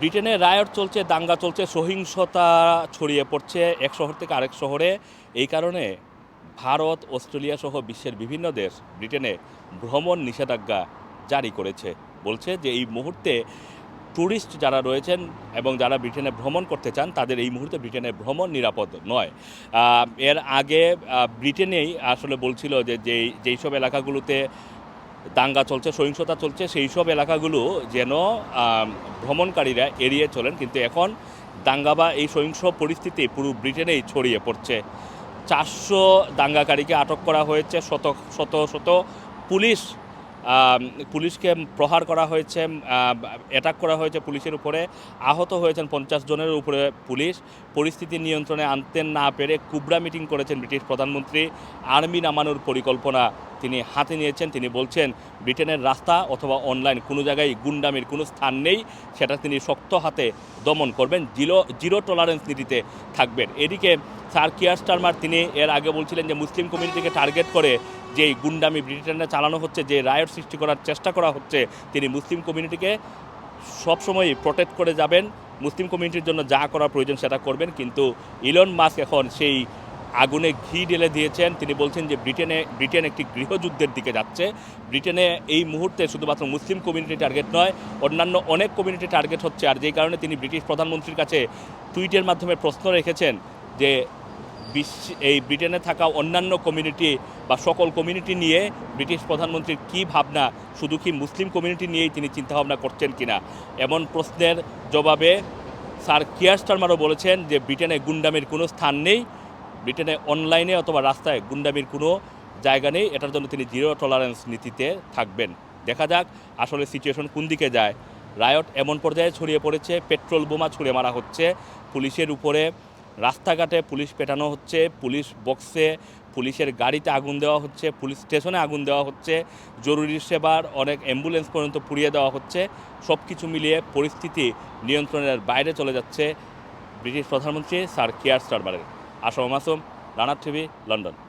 ব্রিটেনে রায়ট চলছে, দাঙ্গা চলছে, সহিংসতা ছড়িয়ে পড়ছে এক শহর থেকে আরেক শহরে। এই কারণে ভারত, অস্ট্রেলিয়া সহ বিশ্বের বিভিন্ন দেশ ব্রিটেনে ভ্রমণ নিষেধাজ্ঞা জারি করেছে। বলছে যে এই মুহূর্তে ট্যুরিস্ট যারা রয়েছেন এবং যারা ব্রিটেনে ভ্রমণ করতে চান, তাদের এই মুহূর্তে ব্রিটেনে ভ্রমণ নিরাপদ নয়। এর আগে ব্রিটেনেই আসলে বলছিল যে যেই যেই সব এলাকাগুলোতে দাঙ্গা চলছে, সহিংসতা চলছে, সেই সব এলাকাগুলো যেন ভ্রমণকারীরা এড়িয়ে চলেন। কিন্তু এখন দাঙ্গা বা এই সহিংস পরিস্থিতি পুরো ব্রিটেনেই ছড়িয়ে পড়ছে। চারশো দাঙ্গাকারীকে আটক করা হয়েছে, শত শত শত পুলিশ পুলিশকে প্রহার করা হয়েছে অ্যাটাক করা হয়েছে পুলিশের উপরে। আহত হয়েছেন পঞ্চাশ জনের উপরে পুলিশ। পরিস্থিতি নিয়ন্ত্রণে আনতে না পেরে কুবরা মিটিং করেছেন ব্রিটিশ প্রধানমন্ত্রী আর্মি নামানোর পরিকল্পনা তিনি হাতে নিয়েছেন। তিনি বলছেন, ব্রিটেনের রাস্তা অথবা অনলাইন কোনো জায়গায় গুন্ডামির কোনো স্থান নেই। সেটা তিনি শক্ত হাতে দমন করবেন। জিরো জিরো টলারেন্স নীতিতে থাকবেন। এদিকে স্যার কিয়ার স্টারমার তিনি এর আগে বলছিলেন যে মুসলিম কমিউনিটিকে টার্গেট করে যে গুন্ডামি ব্রিটেনে চালানো হচ্ছে, যে রায়ট সৃষ্টি করার চেষ্টা করা হচ্ছে, তিনি মুসলিম কমিউনিটিকে সবসময় প্রোটেক্ট করে যাবেন। মুসলিম কমিউনিটির জন্য যা করা প্রয়োজন সেটা করবেন। কিন্তু ইলন মাস্ক এখন সেই আগুনে ঘি ঢেলে দিয়েছেন। তিনি বলছেন যে ব্রিটেনে, ব্রিটেন একটি গৃহযুদ্ধের দিকে যাচ্ছে। ব্রিটেনে এই মুহূর্তে শুধুমাত্র মুসলিম কমিউনিটি টার্গেট নয়, অন্যান্য অনেক কমিউনিটি টার্গেট হচ্ছে। আর যেই কারণে তিনি ব্রিটিশ প্রধানমন্ত্রীর কাছে টুইটের মাধ্যমে প্রশ্ন রেখেছেন যে বিশ্ব, এই ব্রিটেনে থাকা অন্যান্য কমিউনিটি বা সকল কমিউনিটি নিয়ে ব্রিটিশ প্রধানমন্ত্রীর কী ভাবনা? শুধু কি মুসলিম কমিউনিটি নিয়েই তিনি চিন্তাভাবনা করছেন কিনা? এমন প্রশ্নের জবাবে স্যার কিয়ার স্টারমারও বলেছেন যে ব্রিটেনে গুন্ডামির কোনো স্থান নেই, ব্রিটেনে অনলাইনে অথবা রাস্তায় গুন্ডামির কোনো জায়গা নেই, এটার জন্য তিনি জিরো টলারেন্স নীতিতে থাকবেন। দেখা যাক আসলে সিচুয়েশন কোন দিকে যায়। রায়ট এমন পর্যায়ে ছড়িয়ে পড়েছে, পেট্রোল বোমা ছুড়ে মারা হচ্ছে, পুলিশের উপরে রাস্তাঘাটে পুলিশ পেটানো হচ্ছে, পুলিশ বক্সে পুলিশের গাড়িতে আগুন দেওয়া হচ্ছে, পুলিশ স্টেশনে আগুন দেওয়া হচ্ছে, জরুরি সেবার অনেক অ্যাম্বুলেন্স পর্যন্ত পুড়িয়ে দেওয়া হচ্ছে সব কিছু মিলিয়ে পরিস্থিতি নিয়ন্ত্রণের বাইরে চলে যাচ্ছে ব্রিটিশ প্রধানমন্ত্রী স্যার কেয়ার স্টারবারের। আসম মাসুম রানার টিভি, লন্ডন।